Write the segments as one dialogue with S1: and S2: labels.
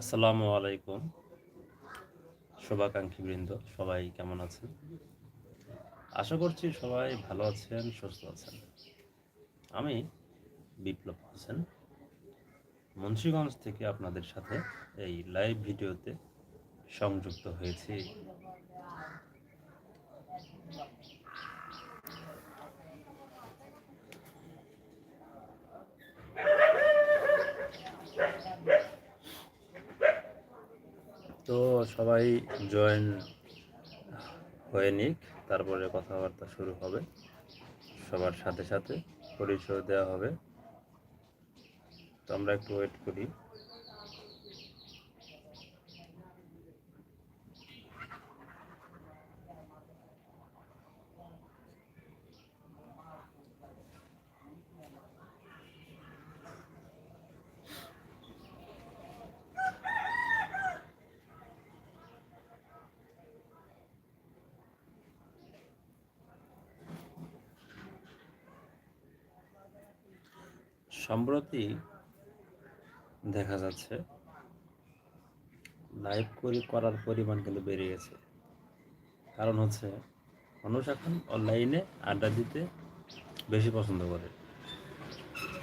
S1: আসসালামু আলাইকুম। শুভাকাঙ্ক্ষী বৃন্দ, সবাই কেমন আছেন? আশা করছি সবাই ভালো আছেন, সুস্থ আছেন। আমি বিপ্লব হোসেন। মুন্সীগঞ্জ থেকে আপনাদের সাথে এই লাইভ ভিডিওতে সংযুক্ত হয়েছি তো সবাই জয়েন হয়ে নিক, তারপরে কথাবার্তা শুরু হবে। সবার সাথে সাথে পরিচয় দেওয়া হবে। তো আমরা একটু ওয়েট করি। সম্প্রতি দেখা যাচ্ছে লাইভ করি, করার পরিমাণ কিন্তু বেড়ে গেছে। কারণ হচ্ছে, মানুষ এখন অনলাইনে আড্ডা দিতে বেশি পছন্দ করে।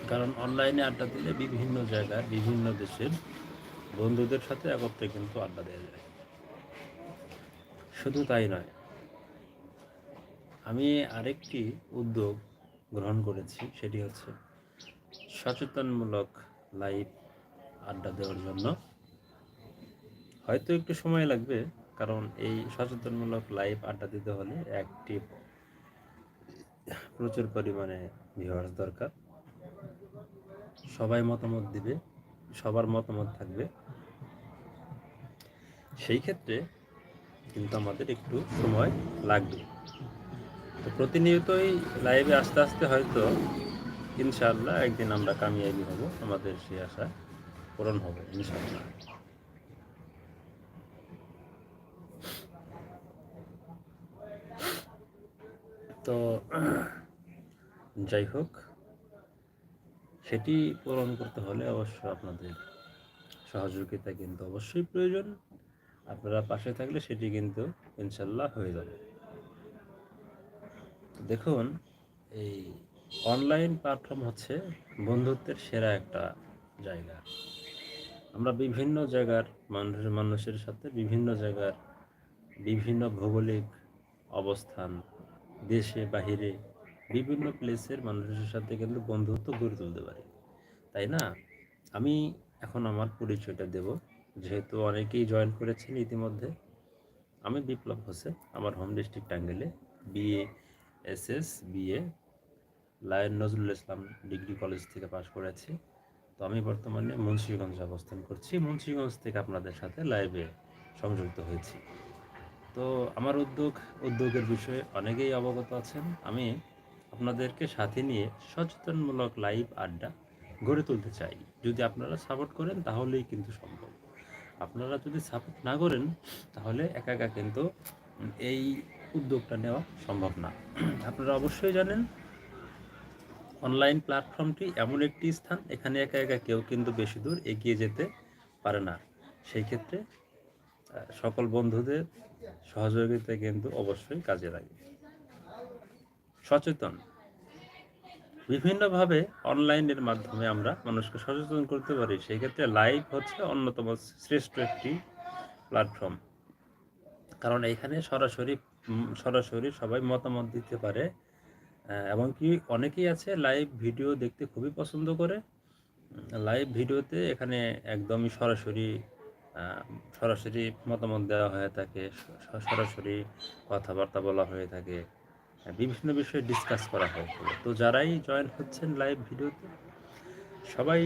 S1: কারণ অনলাইনে আড্ডা দিলে বিভিন্ন জায়গায়, বিভিন্ন দেশের বন্ধুদের সাথে একত্রে কিন্তু আড্ডা দেওয়া যায়। শুধু তাই নয়, আমি আরেকটি উদ্যোগ গ্রহণ করেছি, সেটি হচ্ছে সচেতনমূলক লাইভ আড্ডা দেওয়ার জন্য। হয়তো একটু সময় লাগবে, কারণ এই সচেতনমূলক লাইভ আড্ডা দিতে হলে একটি প্রচুর পরিমাণে ভিউয়ার্স দরকার। সবাই মতামত দিবে, সবার মতামত থাকবে। সেই ক্ষেত্রে কিন্তু আমাদের একটু সময় লাগবে। তো প্রতিনিয়তই লাইভে আস্তে আস্তে হয়তো ইনশাআল্লাহ একদিন আমরা কামিয়াবি হব, আমাদের সেই আশা পূরণ হবে, ইনশাআল্লাহ। তো, যাই হোক, সেটি পূরণ করতে হলে অবশ্য আপনাদের সহযোগিতা কিন্তু অবশ্যই প্রয়োজন। আপনারা পাশে থাকলে সেটি কিন্তু ইনশাল্লাহ হয়ে যাবে। দেখুন, এই অনলাইন প্ল্যাটফর্ম হচ্ছে বন্ধুত্বের সেরা একটা জায়গা। আমরা বিভিন্ন জায়গার মানুষের মানুষের সাথে বিভিন্ন জায়গার বিভিন্ন ভৌগোলিক অবস্থান, দেশে, বাহিরে, বিভিন্ন প্লেসের মানুষের সাথে কিন্তু বন্ধুত্ব গড়ে তুলতে পারি। তাই না? আমি এখন আমার পরিচয়টা দেব। যেহেতু অনেকেই জয়েন করেছেন ইতিমধ্যে। আমি বিপ্লব হোসেন, আমার home district টাঙ্গেলে B A S S B A Lion Nazrul Islam degree college থেকে পাশ করেছি। তো আমি বর্তমানে মুন্সিগঞ্জে অবস্থান করছি। মুন্সিগঞ্জ থেকে আপনাদের সাথে লাইভে সংযুক্ত হয়েছি। তো আমার উদ্যোগ, উদ্যোগের বিষয়ে অনেকেই অবগত আছেন। আমি আপনাদেরকে সাথে নিয়ে সচেতনমূলক লাইভ আড্ডা গড়ে তুলতে চাই। যদি আপনারা সাপোর্ট করেন, তাহলেই কিন্তু সম্ভব। আপনারা যদি সাপোর্ট না করেন, তাহলে একা একা কিন্তু এই উদ্যোগটা নেওয়া সম্ভব না। আপনারা অবশ্যই জানেন অনলাইন প্ল্যাটফর্মটি এমন একটি স্থান, এখানে একা একা কেউ কিন্তু বেশি দূর এগিয়ে যেতে পারে না। সেই ক্ষেত্রে সকল বন্ধুদের সহযোগিতা কিন্তু অবশ্যই কাজে লাগে। সচেতন। বিভিন্নভাবে অনলাইনের মাধ্যমে আমরা মানুষকে সচেতন করতে পারি। সেই ক্ষেত্রে লাইভ হচ্ছে অন্যতম শ্রেষ্ঠ একটি প্ল্যাটফর্ম। কারণ এখানে সরাসরি সরাসরি সবাই মতামত দিতে পারে। এবং কি অনেকেই আছে লাইভ ভিডিও দেখতে খুবই পছন্দ করে। লাইভ ভিডিওতে এখানে একদমই সরাসরি সরাসরি মতামত দেওয়া হয়ে থাকে সরাসরি কথাবার্তা বলা হয়ে থাকে বিভিন্ন বিষয়ে ডিসকাস করা হয় তো যারাই জয়েন হচ্ছেন লাইভ ভিডিওতে সবাই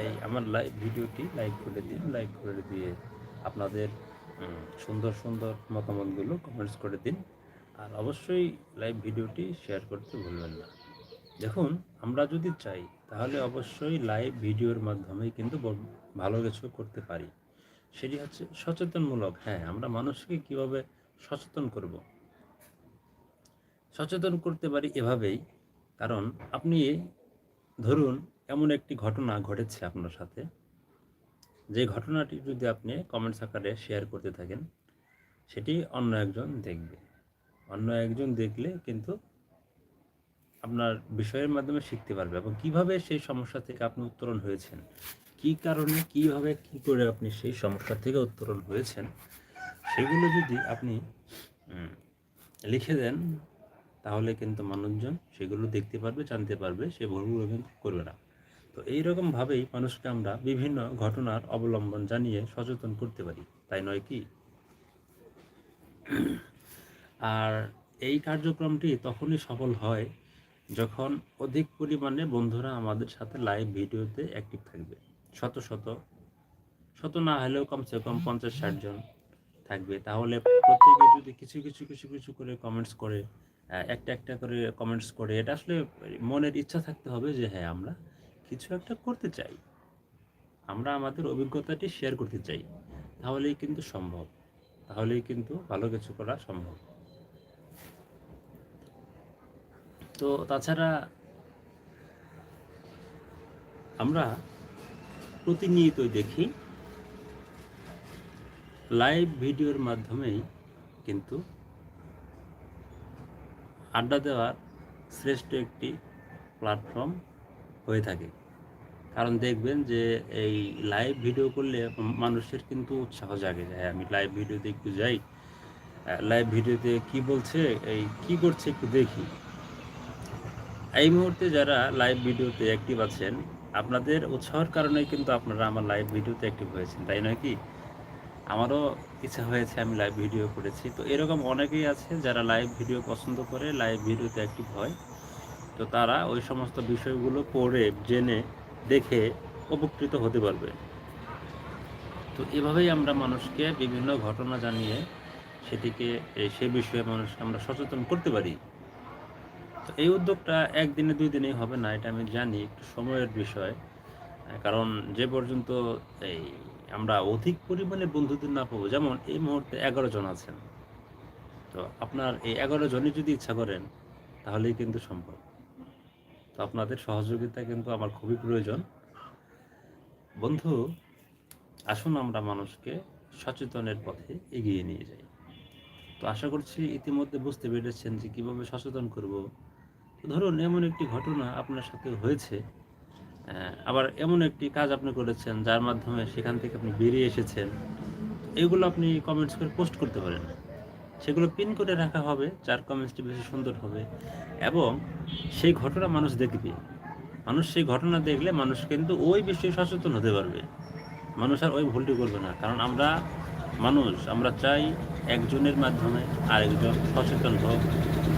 S1: এই আমার লাইভ ভিডিওটি লাইক করে দিন লাইক করে দিয়ে আপনাদের সুন্দর সুন্দর মতামতগুলো কমেন্টস করে দিন। আর অবশ্যই লাইভ ভিডিওটি শেয়ার করতে ভুলবেন না। দেখুন, আমরা যদি চাই, তাহলে অবশ্যই লাইভ ভিডিওর মাধ্যমে কিন্তু ভালো কিছু করতে পারি। সেটি হচ্ছে সচেতনমূলক। হ্যাঁ আমরা মানুষকে কীভাবে সচেতন করব? সচেতন করতে পারি এভাবেই, কারণ আপনি, ধরুন, এমন একটি ঘটনা ঘটেছে আপনার সাথে। যে ঘটনাটি যদি আপনি কমেন্টস আকারে শেয়ার করতে থাকেন, সেটি অন্য একজন দেখবে। অন্য একজন দেখলে কিন্তু আপনার বিষয়ের মাধ্যমে শিখতে পারবে এবং কীভাবে সেই সমস্যা থেকে আপনি উত্তরণ হয়েছেন? কি কারণে, কীভাবে, কি করে আপনি সেই সমস্যা থেকে উত্তরণ হয়েছেন? সেগুলো যদি আপনি লিখে দেন, তাহলে কিন্তু মানুষজন সেগুলো দেখতে পারবে, জানতে পারবে, সে ভুলগুলো কিন্তু করবে না। তো এইরকমভাবেই মানুষকে আমরা বিভিন্ন ঘটনার অবলম্বন জানিয়ে সচেতন করতে পারি, তাই নয় কি? আর এই কার্যক্রমটি তখনই সফল হয় যখন অধিক পরিমাণে বন্ধুরা আমাদের সাথে লাইভ ভিডিওতে অ্যাক্টিভ থাকবে। শত শত শত না হলেও কমসে কম পঞ্চাশ ষাট জন থাকবে। তাহলে প্রত্যেকে যদি কিছু কিছু কিছু কিছু করে কমেন্টস করে একটা একটা করে কমেন্টস করে, এটা আসলে মনের ইচ্ছা থাকতে হবে যে হ্যাঁ আমরা কিছু একটা করতে চাই। আমরা আমাদের অভিজ্ঞতাটি শেয়ার করতে চাই। তাহলেই কিন্তু সম্ভব। তাহলেই কিন্তু ভালো কিছু করা সম্ভব। তো তাছাড়া আমরা প্রতিনিয়তই দেখি লাইভ ভিডিওর মাধ্যমেই কিন্তু আড্ডা দেওয়ার শ্রেষ্ঠ একটি প্ল্যাটফর্ম হয়ে থাকে। কারণ দেখবেন যে এই লাইভ ভিডিও করলে মানুষের কিন্তু উৎসাহ জাগে যে হ্যাঁ আমি লাইভ ভিডিওতে একটু যাই লাইভ ভিডিওতে কি বলছে, এই কি করছে একটু দেখি। এই মুহূর্তে যারা লাইভ ভিডিওতে অ্যাক্টিভ আছেন, আপনাদের উৎসাহের কারণে কিন্তু আপনারা আমার লাইভ ভিডিওতে অ্যাক্টিভ হয়েছেন, তাই নয় কি? আমারও ইচ্ছা হয়েছে আমি লাইভ ভিডিও করেছি। তো এরকম অনেকেই আছে যারা লাইভ ভিডিও পছন্দ করে লাইভ ভিডিওতে অ্যাক্টিভ হয়। তো তারা ওই সমস্ত বিষয়গুলো পড়ে, জেনে, দেখে উপকৃত হতে পারবে। তো এভাবেই আমরা মানুষকে বিভিন্ন ঘটনা জানিয়ে সেটিকে সে বিষয়ে মানুষকে আমরা সচেতন করতে পারি। তো এই উদ্যোগটা একদিনে দুই দিনেই হবে না, এটা আমি জানি একটু সময়ের বিষয়। কারণ যে পর্যন্ত এই আমরা অধিক পরিমাণে বন্ধুদের না পাবো, যেমন এই মুহূর্তে এগারো জন আছেন। তো আপনার এই এগারো জনই যদি ইচ্ছা করেন, তাহলেই কিন্তু সম্ভব। তো আপনাদের সহযোগিতা কিন্তু আমার খুবই প্রয়োজন। বন্ধু, আসুন আমরা মানুষকে সচেতনের পথে এগিয়ে নিয়ে যাই। তো আশা করছি ইতিমধ্যে বুঝতে পেরেছেন যে কীভাবে সচেতন করব ধরুন এমন একটি ঘটনা আপনার সাথে হয়েছে আবার এমন একটি কাজ আপনি করেছেন যার মাধ্যমে সেখান থেকে আপনি বেরিয়ে এসেছেন এগুলো আপনি কমেন্টস করে পোস্ট করতে পারেন। সেগুলো পিন করে রাখা হবে, যার কমেন্টসটি বেশি সুন্দর হবে, এবং সেই ঘটনা মানুষ দেখবে। মানুষ সেই ঘটনা দেখলে মানুষ কিন্তু ওই বিষয়ে সচেতন হতে পারবে। মানুষ আর ওই ভুলটি করবে না, কারণ আমরা মানুষ, আমরা চাই একজনের মাধ্যমে আরেকজন সচেতন হোক,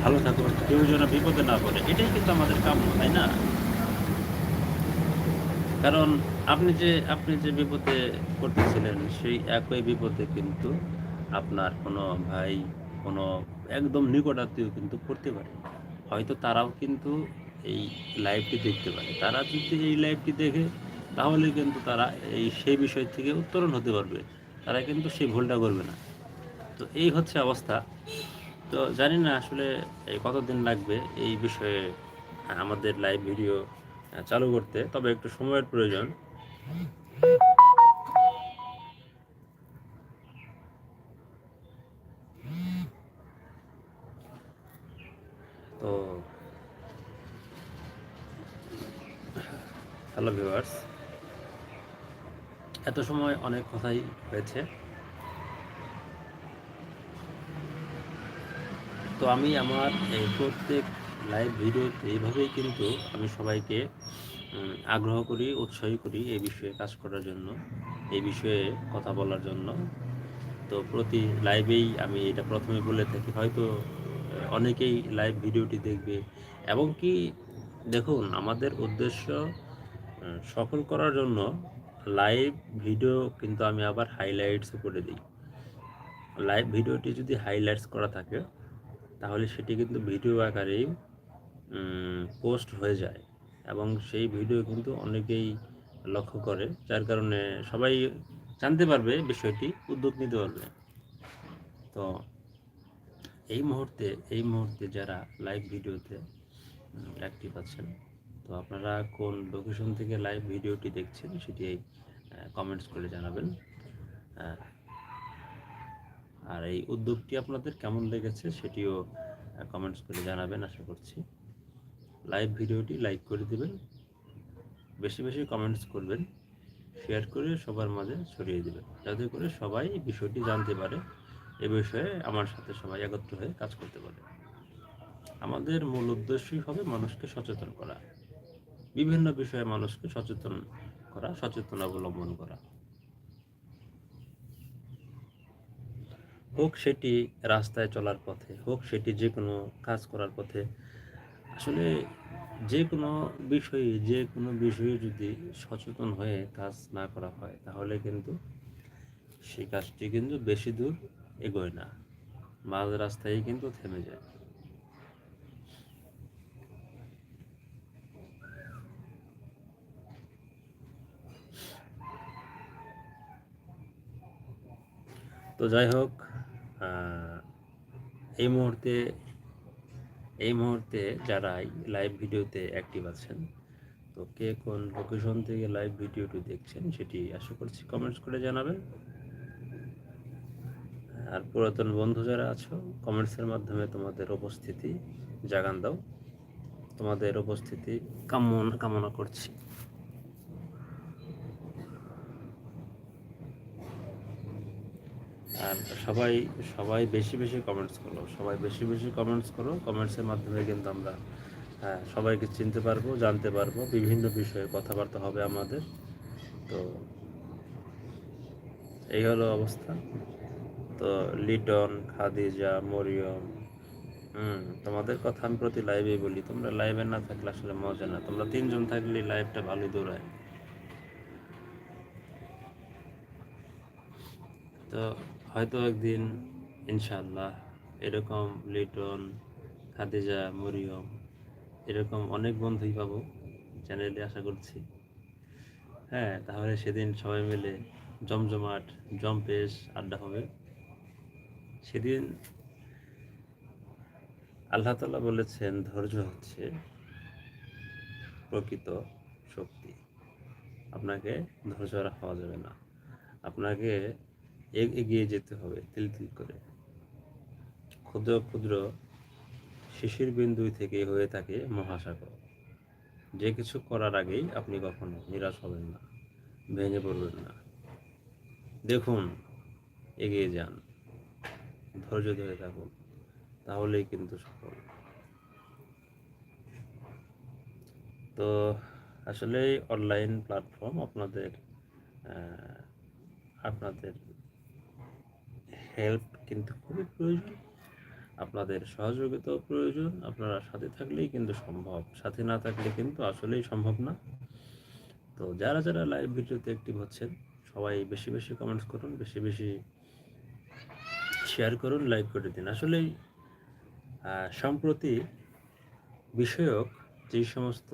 S1: ভালো থাকুক, কেউ যেন বিপদে না পড়ে, এটাই কিন্তু আমাদের কাম্য, তাই না? কারণ আপনি যে আপনি যে বিপদে পড়তেছিলেন, সেই একই বিপদে কিন্তু আপনার কোনো ভাই, কোনো একদম নিকট আত্মীয় কিন্তু পড়তে পারে। হয়তো তারাও কিন্তু এই লাইভটি দেখতে পারে। তারা যদি এই লাইভটি দেখে, তাহলে কিন্তু তারা এই, সেই বিষয় থেকে উত্তরণ হতে পারবে। তারা কিন্তু সেই ভুলটা করবে না। তো এই হচ্ছে অবস্থা। তো জানি না আসলে এই কতদিন লাগবে এই বিষয়ে আমাদের লাইভ ভিডিও চালু করতে, তবে একটু সময়ের প্রয়োজন। তো হ্যালো ভিউয়ার্স এত সময় অনেক কথাই হয়েছে। তো আমি আমার প্রত্যেক লাইভ ভিডিওতে এইভাবেই কিন্তু আমি সবাইকে আগ্রহ করি, উৎসাহী করি এই বিষয়ে কাজ করার জন্য, এই বিষয়ে কথা বলার জন্য। তো প্রতি লাইভেই আমি এটা প্রথমে বলে থাকি, হয়তো অনেকেই লাইভ ভিডিওটি দেখবে। এবং কি, দেখুন, আমাদের উদ্দেশ্য সফল করার জন্য লাইভ ভিডিও কিন্তু আমি আবার হাইলাইটসও করে দিই। লাইভ ভিডিওটি যদি হাইলাইটস করা থাকে তাহলে সেটি কিন্তু ভিডিও আকারেই পোস্ট হয়ে যায় এবং সেই ভিডিও কিন্তু অনেকেই লক্ষ্য করে, যার কারণে সবাই জানতে পারবে বিষয়টি, উদ্যোগ নিতে পারবে। তো এই মুহূর্তে এই মুহূর্তে যারা লাইভ ভিডিওতে অ্যাক্টিভ আছেন, তো আপনারা কোন লোকেশন থেকে লাইভ ভিডিওটি দেখছেন সেটি কমেন্টস করে জানাবেন। আর এই উদ্যোগটি আপনাদের কেমন লেগেছে সেটিও কমেন্টস করে জানাবেন, আশা করছি। লাইভ ভিডিওটি লাইক করে দেবেন, বেশি বেশি কমেন্টস করবেন শেয়ার করে সবার মাঝে ছড়িয়ে দেবেন, যাতে করে সবাই বিষয়টি জানতে পারে, এ বিষয়ে আমার সাথে সবাই একত্র হয়ে কাজ করতে পারে। আমাদের মূল উদ্দেশ্যই হবে মানুষকে সচেতন করা, বিভিন্ন বিষয়ে মানুষকে সচেতন করা, সচেতন অবলম্বন করা। হোক সেটি রাস্তায় চলার পথে, হোক সেটি যে কোনো কাজ করার পথে, আসলে যে কোনো বিষয়ে যে কোনো বিষয়ে যদি সচেতন হয়ে কাজ না করা হয়, তাহলে কিন্তু সেই কাজটি কিন্তু বেশি দূর এগোয় না। মাঝ রাস্তায় কিন্তু থেমে যায়। তো যাই হোক এই মুহূর্তে এই মুহূর্তে যারা লাইভ ভিডিওতে অ্যাক্টিভ আছেন, তো কে কোন লোকেশন থেকে লাইভ ভিডিওটি দেখছেন সেটি আশা করছি কমেন্টস করে জানাবেন। আর পুরাতন বন্ধু যারা আছো কমেন্টসের মাধ্যমে তোমাদের উপস্থিতি জাগান দাও। তোমাদের উপস্থিতি কামনা কামনা করছি। আর সবাই সবাই বেশি বেশি কমেন্টস করো। সবাই বেশি বেশি কমেন্টস করো। কমেন্টসের মাধ্যমে কিন্তু আমরা হ্যাঁ, সবাইকে চিনতে পারব জানতে পারব। বিভিন্ন বিষয়ে কথাবার্তা হবে আমাদের। তো এই হলো অবস্থা। তো লিটন খাদিজা মরিয়ম হুম তোমাদের কথা আমি প্রতি লাইভে বলি। তোমরা লাইভে না থাকলে আসলে মজা না। তোমরা তিনজন থাকলে লাইভটা ভালো দৌড়ায়। তো হয়তো একদিন ইনশাল্লাহ এরকম লিটন, খাদিজা, মরিয়ম, এরকম অনেক বন্ধুই পাবো চ্যানেলে আশা করছি। হ্যাঁ তাহলে সেদিন সবাই মিলে জমজমাট, জম্পেশ আড্ডা হবে। সেদিন আল্লাহ তালা বলেছেন, ধৈর্য হচ্ছে প্রকৃত শক্তি। আপনাকে ধৈর্য রাখা যাবে না। আপনাকে এগিয়ে যেতে হবে, তিল তিল করে। ক্ষুদ্র ক্ষুদ্র শিশির বিন্দু থেকে হয়ে থাকে মহাসাগর। যে কিছু করার আগেই আপনি কখনো নিরাশ হবেন না, ভেঙে পড়বেন না। দেখুন, এগিয়ে যান, ধৈর্য ধরে থাকুন, তাহলেই কিন্তু সফল। তো আসলে অনলাইন প্ল্যাটফর্ম আপনাদের আপনাদের হেল্প কিন্তু খুবই প্রয়োজন। আপনাদের সহযোগিতাও প্রয়োজন, আপনারা সাথে থাকলেই কিন্তু সম্ভব। সাথে না থাকলে কিন্তু আসলেই সম্ভব না। তো যারা যারা লাইভ ভিডিওতে অ্যাক্টিভ হচ্ছেন, সবাই বেশি বেশি কমেন্টস করুন, বেশি বেশি শেয়ার করুন লাইক করে দিন। আসলেই সম্প্রতি বিষয়ক যে সমস্ত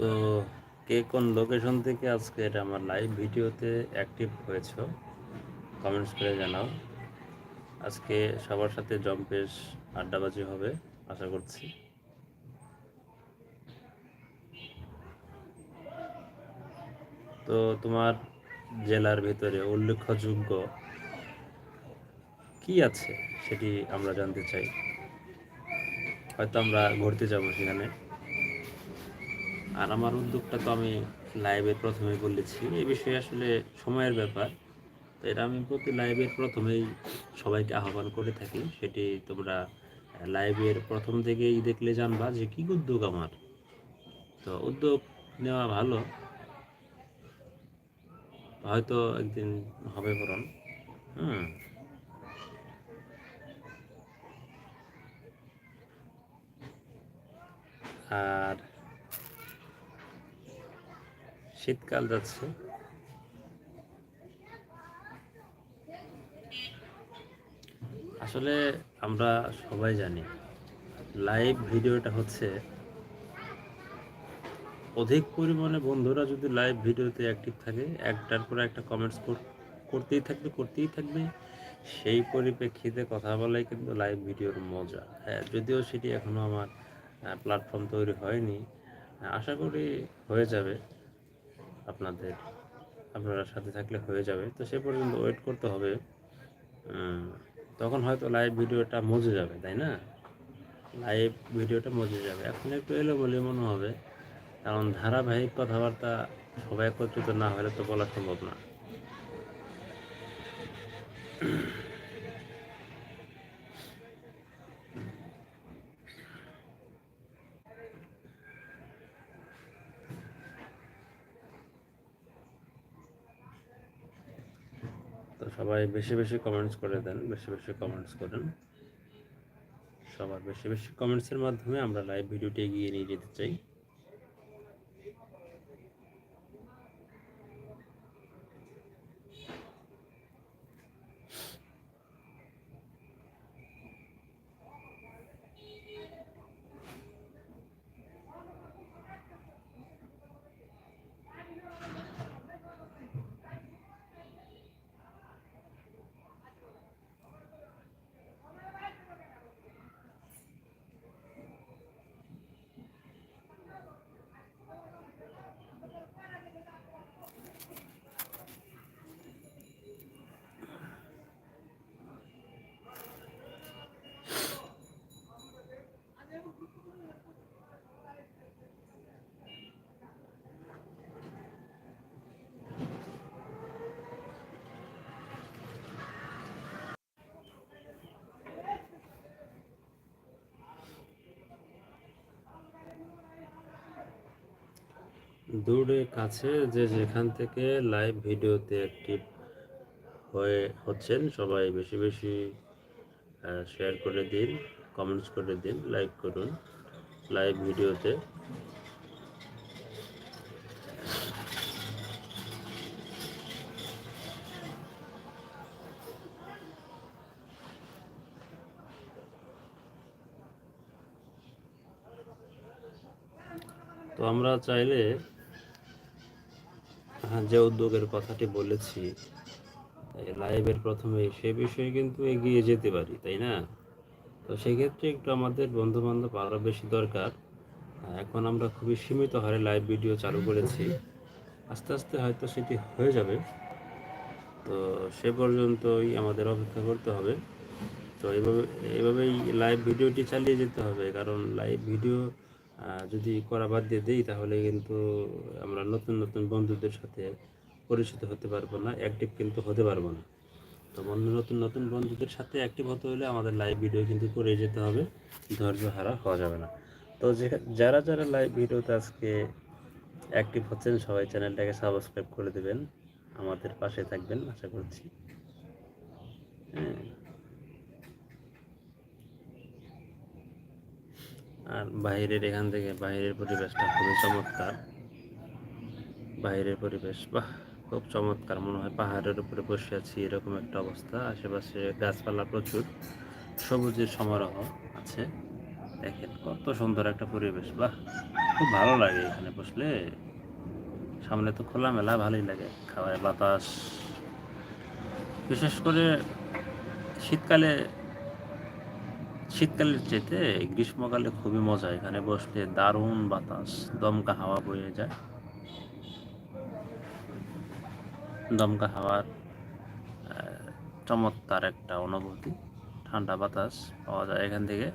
S1: তো কে কোন লোকেশন থেকে আজকে এটা আমার লাইভ ভিডিওতে অ্যাক্টিভ হয়েছ কমেন্টস করে জানাও। আজকে সবার সাথে জম্পেশ আড্ডাবাজি হবে, আশা করছি। তো তোমার জেলার ভিতরে উল্লেখযোগ্য কি আছে সেটি আমরা জানতে চাই। হয়তো আমরা ঘুরতে যাব সেখানে। আর আমার উদ্যোগটা তো আমি লাইভের প্রথমেই বলেছি। এই বিষয়ে আসলে সময়ের ব্যাপার। তো এটা আমি প্রতি লাইভের প্রথমেই সবাইকে আহ্বান করে থাকি, সেটি তোমরা লাইভের প্রথম থেকেই দেখলে জানবা যে কী উদ্যোগ আমার। তো উদ্যোগ নেওয়া ভালো। হয়তো একদিন হবে পূরণ হুম। আর শীতকাল যাচ্ছে। আসলে আমরা সবাই জানি লাইভ ভিডিওটা হচ্ছে অধিক পরিমাণে বন্ধুরা যদি লাইভ ভিডিওতে অ্যাক্টিভ থাকে, একটার পর একটা কমেন্টস করতেই থাকবে করতেই থাকবে। সেই পরিপ্রেক্ষিতে কথা বলাই কিন্তু লাইভ ভিডিওর মজা। হ্যাঁ যদিও সেটি এখনও আমার প্ল্যাটফর্ম তৈরি হয়নি। আশা করি হয়ে যাবে। আপনাদের, আপনারা সাথে থাকলে হয়ে যাবে। তো সে পর্যন্ত ওয়েট করতে হবে। তখন হয়তো লাইভ ভিডিওটা মজে যাবে, তাই না? লাইভ ভিডিওটা মজে যাবে। এখন একটু এলো বলে মনে হবে, কারণ ধারাবাহিক কথাবার্তা সবাই একত্রিত না হলে তো বলা সম্ভব না তো সবাই বেশি বেশি কমেন্টস করে দেন, বেশি বেশি কমেন্টস করেন। সবার বেশি বেশি কমেন্টসের মাধ্যমে আমরা লাইভ ভিডিওটি এগিয়ে নিয়ে যেতে চাই। দূরে, কাছে যে যেখান থেকে লাইভ ভিডিওতে অ্যাক্টিভ হয়ে হচ্ছেন, সবাই বেশি বেশি শেয়ার করে দিন কমেন্টস করে দিন লাইক করুন লাইভ ভিডিওতে তো আমরা চাইলে যে উদ্যোগের কথাটি বলেছি লাইভের প্রথমে সে বিষয়ে কিন্তু এগিয়ে যেতে পারি, তাই না? তো সেক্ষেত্রে একটু আমাদের বন্ধু বান্ধব আরও বেশি দরকার। এখন আমরা খুবই সীমিত হারে লাইভ ভিডিও চালু করেছি। আস্তে আস্তে হয়তো সেটি হয়ে যাবে। তো সে পর্যন্তই আমাদের অপেক্ষা করতে হবে। তো এইভাবে এইভাবেই লাইভ ভিডিওটি চালিয়ে যেতে হবে, কারণ লাইভ ভিডিও যদি করা বাদ দিয়ে দিই, তাহলে কিন্তু আমরা নতুন নতুন বন্ধুদের সাথে পরিচিত হতে পারব না অ্যাক্টিভ কিন্তু হতে পারব না। তো বন্ধু, নতুন নতুন বন্ধুদের সাথে অ্যাক্টিভ হতে হলে আমাদের লাইভ ভিডিও কিন্তু করে যেতে হবে, ধৈর্য হারা হওয়া যাবে না। তো যারা যারা লাইভ ভিডিওতে আজকে অ্যাক্টিভ হচ্ছেন, সবাই চ্যানেলটাকে সাবস্ক্রাইব করে দেবেন, আমাদের পাশে থাকবেন, আশা করছি। হ্যাঁ। আর বাইরের এখান থেকে বাইরের পরিবেশটা খুবই চমৎকার। বাইরের পরিবেশ, বাহ, খুব চমৎকার। মনে হয় পাহাড়ের উপরে বসে আছি, এরকম একটা অবস্থা। আশেপাশে গাছপালা প্রচুর। সবুজের সমারোহ আছে। দেখেন কত সুন্দর একটা পরিবেশ, বাহ, খুব ভালো লাগে এখানে বসলে। সামনে তো খোলামেলা, ভালোই লাগে খাওয়ায় বাতাস। বিশেষ করে শীতকালে শীতকালের চেতে গ্রীষ্মকালে খুবই মজা, এখানে বসলে দারুণ বাতাস, দমকা হাওয়া বয়ে যায়। দমকা হাওয়ার চমৎকার একটা অনুভূতি, ঠান্ডা বাতাস পাওয়া যায় এখান থেকে।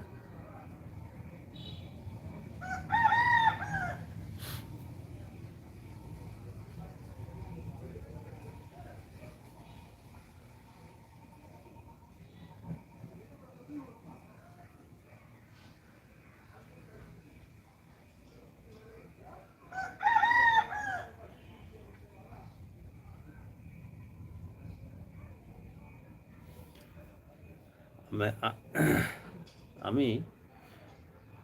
S1: আমি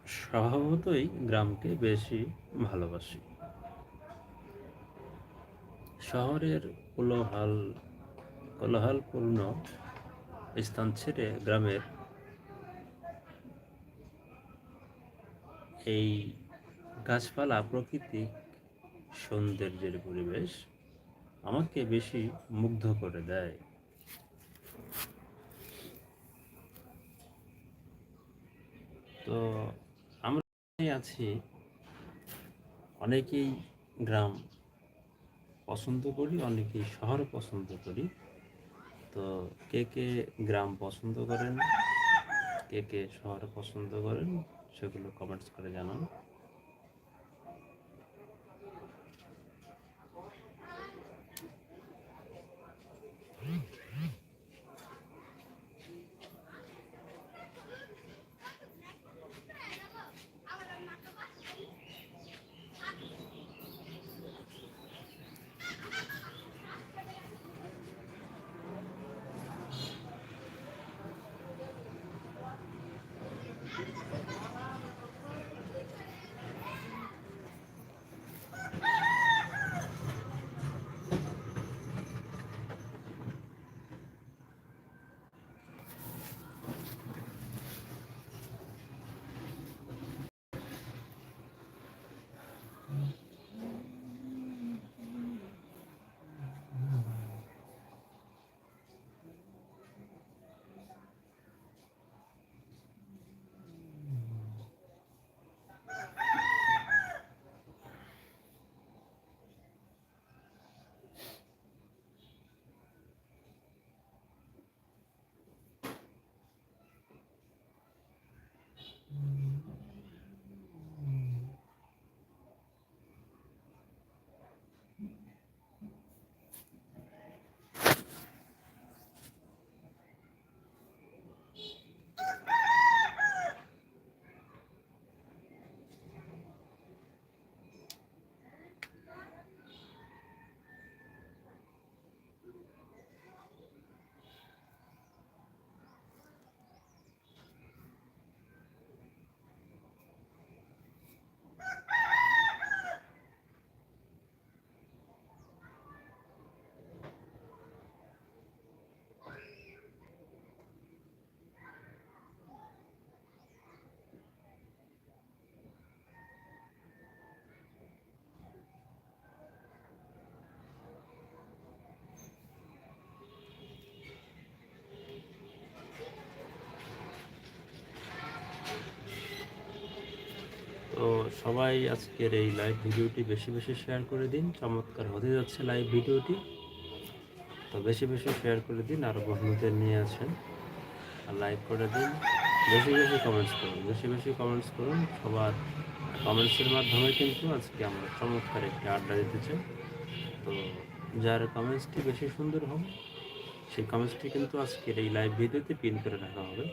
S1: স্বভাবতই গ্রামকে বেশি ভালোবাসি। শহরের কোলাহল, কোলাহলপূর্ণ স্থান ছেড়ে গ্রামের এই গাছপালা প্রাকৃতিক সৌন্দর্যের পরিবেশ আমাকে বেশি মুগ্ধ করে দেয়। তো আমরা আছি। অনেকেই গ্রাম পছন্দ করি, অনেকেই শহর পছন্দ করি। তো কে কে গ্রাম পছন্দ করেন, কে কে শহর পছন্দ করেন, সেগুলো কমেন্টস করে জানান। সবাই আজকের এই লাইভ ভিডিওটি বেশি বেশি শেয়ার করে দিন। চমৎকার হতে যাচ্ছে লাইভ ভিডিওটি। তো বেশি বেশি শেয়ার করে দিন, আর বন্ধুদের নিয়ে আছেন আর লাইক করে দিন। বেশি বেশি কমেন্টস করুন, বেশি বেশি কমেন্টস করুন। সবার কমেন্টসের মাধ্যমে কিন্তু আজকে আমরা চমৎকার একটি আড্ডা দিতে চাই। তো যার কমেন্টসটি বেশি সুন্দর হবে, সেই কমেন্টসটি কিন্তু আজকের এই লাইভ ভিডিওতে পিন করে রাখা হবে।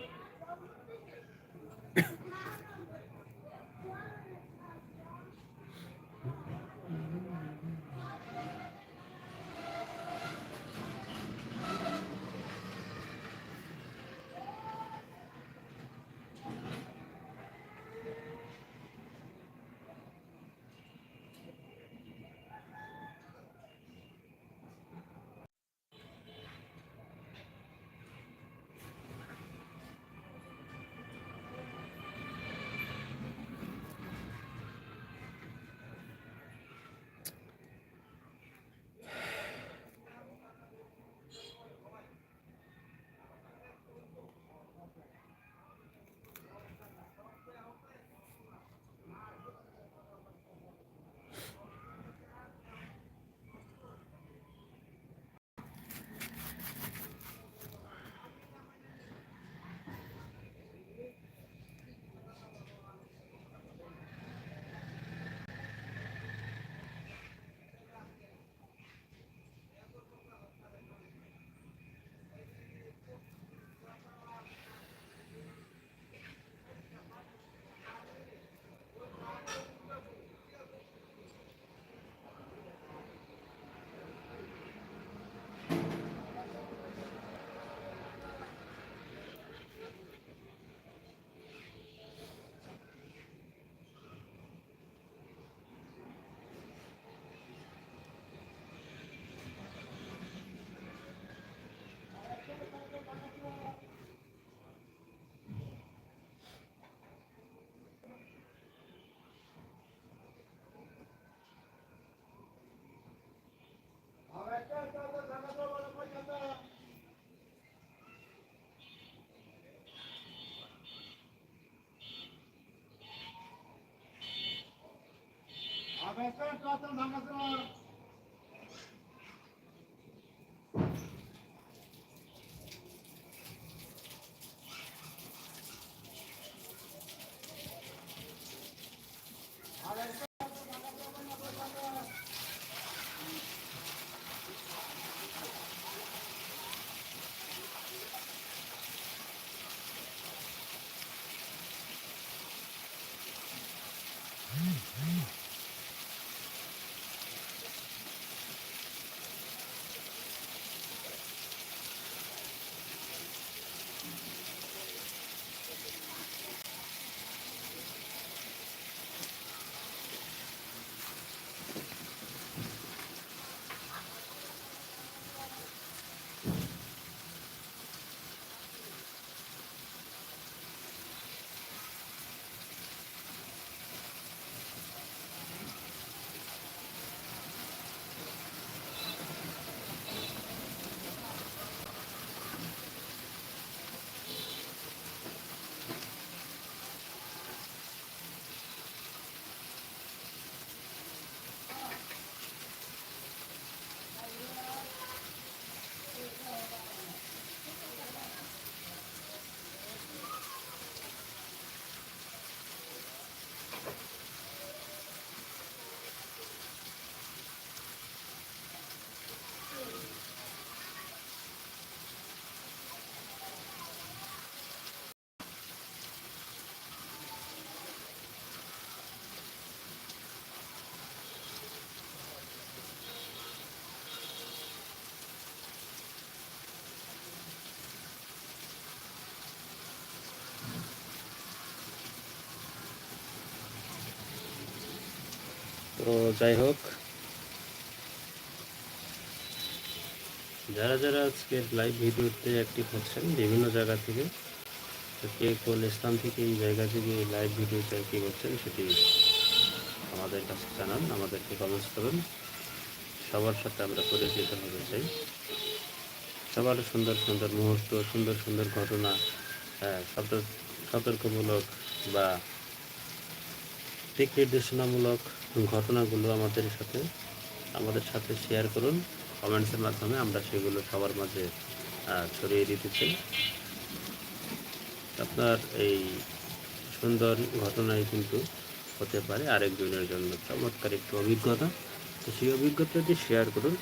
S1: వెస్టర్న్ రాష్ట్రం సంవత్సరం তো যাই হোক। যারা যারা আজকে লাইভ ভিডিওতে অ্যাক্টিভ হচ্ছেন বিভিন্ন জায়গা থেকে কে কোন স্থান থেকে এই জায়গা থেকে লাইভ ভিডিওতে অ্যাক্টিভ হচ্ছেন সেটি আমাদের কাছে জানান, আমাদেরকে কমেন্টস করুন। সবার সাথে আমরা পরিচিত হতে চাই। সবার সুন্দর সুন্দর মুহূর্ত, সুন্দর সুন্দর ঘটনা সতর্ক, সতর্কমূলক বা দিক নির্দেশনামূলক ঘটনাগুলো আমাদের সাথে আমাদের সাথে শেয়ার করুন। কমেন্টসের মাধ্যমে আমরা সেগুলো সবার মাঝে ছড়িয়ে দিতে চাই। আপনার এই সুন্দর ঘটনাই কিন্তু হতে পারে আরেকজনের জন্য। চমৎকার একটি অভিজ্ঞতা। তো সেই অভিজ্ঞতাটি শেয়ার করুন।